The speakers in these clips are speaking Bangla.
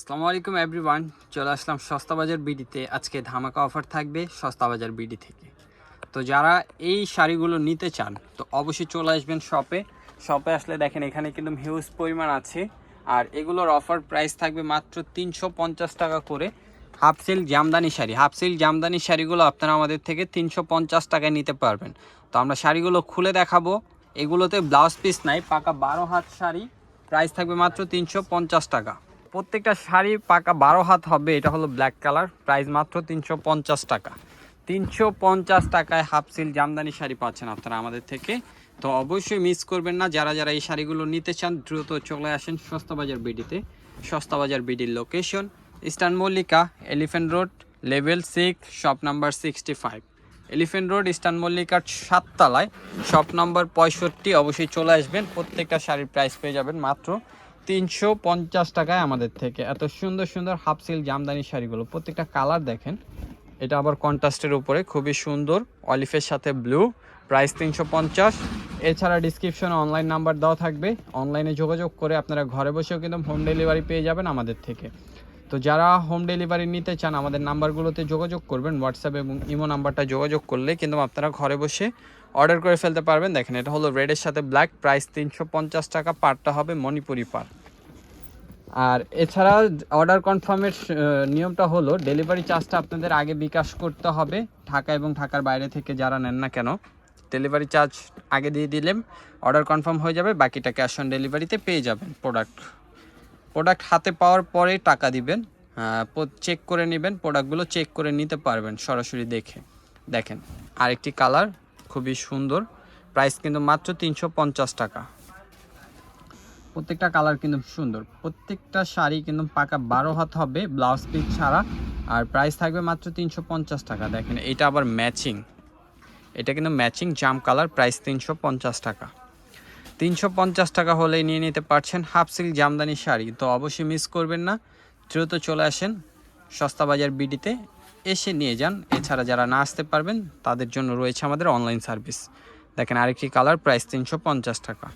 আসসালামু আলাইকুম এভরিওয়ান চলে আসলাম সস্তা বাজার বিডিতে। আজকে ধামাকা অফার থাকবে সস্তা বাজার বিডি থেকে। তো যারা এই শাড়িগুলো নিতে চান, তো অবশ্যই চলে আসবেন শপে শপে আসলে দেখেন, এখানে কিন্তু হিউজ পরিমাণ আছে। আর এগুলোর অফার প্রাইস থাকবে মাত্র তিনশো পঞ্চাশ টাকা করে half silk jamdani sari. Half silk jamdani শাড়িগুলো আপনারা আমাদের থেকে তিনশো পঞ্চাশ টাকায় নিতে পারবেন। তো আমরা শাড়িগুলো খুলে দেখাবো। এগুলোতে ব্লাউজ পিস নাই, পাকা বারো হাত শাড়ি। প্রাইস থাকবে মাত্র তিনশো পঞ্চাশ টাকা। প্রত্যেকটা শাড়ি পাকা বারো হাত হবে, এটা হলো ব্ল্যাক কালার প্রাইস মাত্র তিনশো পঞ্চাশ টাকা। তিনশো পঞ্চাশ টাকায় হাফ সিল জামদানি শাড়ি পাচ্ছেন আপনারা আমাদের থেকে। তো অবশ্যই মিস করবেন না, যারা যারা এই শাড়িগুলো নিতে চান, দ্রুত চলে আসেন সস্তা বাজার বিডিতে। সস্তা বাজার বিডির location eastern Mallika elephant road level six shop number sixty five elephant road eastern মল্লিকার সাততলায় শপ নম্বর পঁয়ষট্টি, অবশ্যই চলে আসবেন। প্রত্যেকটা শাড়ির প্রাইস পেয়ে যাবেন মাত্র তিনশো পঞ্চাশ টাকায় আমাদের থেকে। এত সুন্দর সুন্দর হাফ সিল জামদানি শাড়িগুলো। প্রত্যেকটা কালার দেখেন। এটা আবার কন্ট্রাস্টের উপরে। খুবই সুন্দর। অলিফের সাথে ব্লু। প্রাইস তিনশো পঞ্চাশ। এছাড়া ডিসক্রিপশনে অনলাইন নাম্বার দেওয়া থাকবে। অনলাইনে যোগাযোগ করে আপনারা ঘরে বসেও কিন্তু হোম ডেলিভারি পেয়ে যাবেন আমাদের থেকে। তো যারা হোম ডেলিভারি নিতে চান, আমাদের নাম্বারগুলোতে যোগাযোগ করবেন। হোয়াটসঅ্যাপ এবং ইমো নাম্বারটা যোগাযোগ করলে কিন্তু আপনারা ঘরে বসে অর্ডার করে ফেলতে পারবেন। দেখেন, এটা হলো রেডের সাথে ব্ল্যাক। প্রাইস তিনশো পঞ্চাশ টাকা। পারটা হবে মণিপুরি পার। আর এছাড়া অর্ডার কনফার্মের নিয়মটা হলো ডেলিভারি চার্জটা আপনাদের আগে বিকাশ করতে হবে, ঢাকা এবং ঢাকার বাইরে থেকে যারা নেন না কেন। ডেলিভারি চার্জ আগে দিয়ে দিলেন অর্ডার কনফার্ম হয়ে যাবে, বাকিটা ক্যাশ অন ডেলিভারিতে পেয়ে যাবেন প্রোডাক্ট প্রোডাক্ট হাতে পাওয়ার পরে টাকা দিবেন চেক করে নেবেন প্রোডাক্টগুলো চেক করে নিতে পারবেন সরাসরি দেখে। দেখেন, আরেকটি কালার খুবই সুন্দর প্রাইস কিন্তু মাত্র তিনশো পঞ্চাশ টাকা। প্রত্যেকটা কালার কিন্তু সুন্দর। প্রত্যেকটা শাড়ি কিন্তু পাকা বারো হাত হবে ব্লাউজ পিস ছাড়া। আর প্রাইস থাকবে মাত্র তিনশো পঞ্চাশ টাকা। দেখেন, এটা আবার ম্যাচিং এটা কিন্তু ম্যাচিং জাম কালার প্রাইস তিনশো পঞ্চাশ টাকা। তিনশো পঞ্চাশ টাকা হলেই নিয়ে নিতে পারছেন হাফ সিল্ক জামদানি শাড়ি। তো অবশ্যই মিস করবেন না। দ্রুত চলে আসেন সস্তা বাজার বিডিতে। এসে নিয়ে যান। এছাড়া যারা না আসতে পারবেন, তাদের জন্য রয়েছে আমাদের অনলাইন সার্ভিস দেখেন, আরেকটি কালার প্রাইস তিনশো পঞ্চাশ টাকা।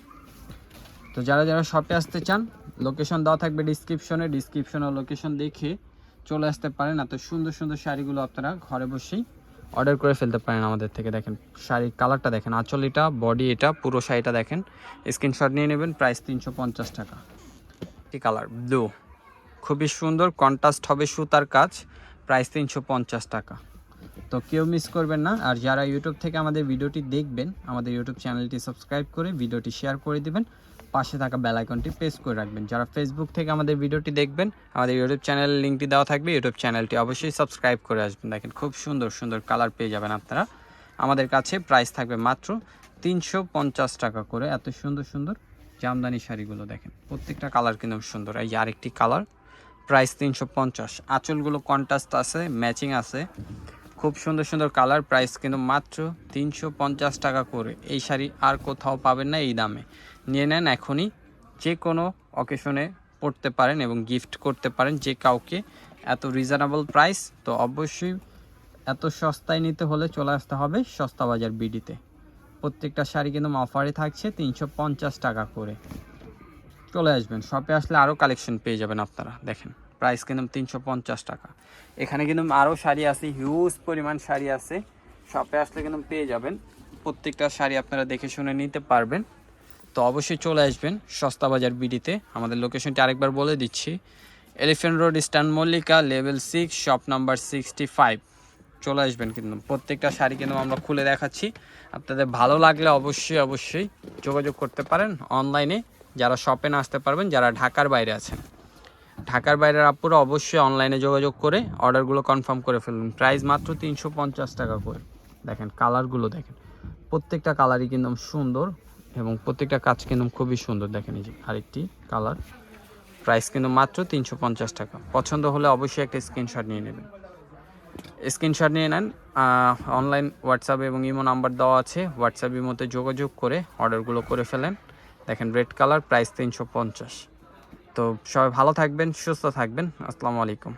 তো যারা যারা শপে আসতে চান লোকেশন দেওয়া থাকবে ডিসক্রিপশনে ডিসক্রিপশন ও লোকেশন দেখে চলে আসতে পারেন। এত সুন্দর সুন্দর শাড়িগুলো আপনারা ঘরে বসেই অর্ডার করে ফেলতে পারেন আমাদের থেকে। দেখেন, শাড়ির কালারটা দেখেন আঁচল এটা বডি এটা, পুরো শাড়িটা দেখেন। স্ক্রিনশট নিয়ে নেবেন প্রাইস তিনশো পঞ্চাশ টাকা। একটি কালার ব্লু খুবই সুন্দর কন্ট্রাস্ট হবে সুতার কাজ প্রাইস তিনশো পঞ্চাশ টাকা। তো কেউ মিস করবেন না। আর যারা ইউটিউব থেকে আমাদের ভিডিওটি দেখবেন, আমাদের ইউটিউব চ্যানেলটি সাবস্ক্রাইব করে, ভিডিওটি শেয়ার করে দিবেন। পাশে থাকা বেল আইকনটি প্রেস করে রাখবেন। যারা ফেসবুক থেকে আমাদের ভিডিওটি দেখবেন, আমাদের ইউটিউব চ্যানেলের লিঙ্কটি দেওয়া থাকবে ইউটিউব চ্যানেলটি অবশ্যই সাবস্ক্রাইব করে আসবেন। দেখেন, খুব সুন্দর সুন্দর কালার পেয়ে যাবেন আপনারা। আমাদের কাছে প্রাইস থাকবে মাত্র তিনশো পঞ্চাশ টাকা করে। এত সুন্দর সুন্দর জামদানি শাড়িগুলো দেখেন, প্রত্যেকটা কালার কিন্তু সুন্দর। এই আরেকটি কালার প্রাইস তিনশো পঞ্চাশ। আঁচলগুলো কন্ট্রাস্ট আছে ম্যাচিং আছে। খুব সুন্দর সুন্দর কালার প্রাইস কিন্তু মাত্র তিনশো পঞ্চাশ টাকা করে। এই শাড়ি আর কোথাও পাবেন না এই দামে। নিয়ে নেন এখনই। যে কোনো অকেশনে পড়তে পারেন এবং গিফট করতে পারেন যে কাউকে। এত রিজনেবল প্রাইস তো অবশ্যই এত সস্তায় নিতে হলে চলে আসতে হবে সস্তা বাজার বিডিতে প্রত্যেকটা শাড়ি কিন্তু অফারে থাকছে তিনশো পঞ্চাশ টাকা করে। চলে আসবেন শপে আসলে আরও কালেকশন পেয়ে যাবেন আপনারা, দেখেন। প্রাইস কিন্তু তিনশো পঞ্চাশ টাকা। এখানে কিন্তু আরও শাড়ি আছে হিউজ পরিমাণ শাড়ি আছে। শপে আসলে কিন্তু পেয়ে যাবেন। প্রত্যেকটা শাড়ি আপনারা দেখে শুনে নিতে পারবেন। তো অবশ্যই চলে আসবেন সস্তা বাজার বিডিতে। আমাদের লোকেশনটি আরেকবার বলে দিচ্ছি। Elephant road stand Mallika level six shop number sixty five চলে আসবেন কিন্তু প্রত্যেকটা শাড়ি কিন্তু আমরা খুলে দেখাচ্ছি। আপনাদের ভালো লাগলে অবশ্যই অবশ্যই যোগাযোগ করতে পারেন অনলাইনে যারা শপে না আসতে পারবেন, যারা ঢাকার বাইরে আছেন। ঢাকার বাইরের আপুরা অবশ্যই অনলাইনে যোগাযোগ করে অর্ডারগুলো কনফার্ম করে ফেলুন। প্রাইস মাত্র তিনশো পঞ্চাশ টাকা করে। দেখেন কালারগুলো দেখেন। প্রত্যেকটা কালারই কিন্তু সুন্দর। এবং প্রত্যেকটা কাজ কিন্তু খুবই সুন্দর। দেখেন এই যে আরেকটি কালার। প্রাইস কিন্তু মাত্র তিনশো পঞ্চাশ টাকা। পছন্দ হলে অবশ্যই একটা স্ক্রিনশট নিয়ে নেবেন। স্ক্রিনশট নিয়ে নেন অনলাইন হোয়াটসঅ্যাপ এবং ইমো নাম্বার দেওয়া আছে। হোয়াটসঅ্যাপ ইমোতে যোগাযোগ করে অর্ডারগুলো করে ফেলেন। দেখেন রেড কালার প্রাইস তিনশো পঞ্চাশ। তো সবাই ভালো থাকবেন, সুস্থ থাকবেন। আসসালামু আলাইকুম।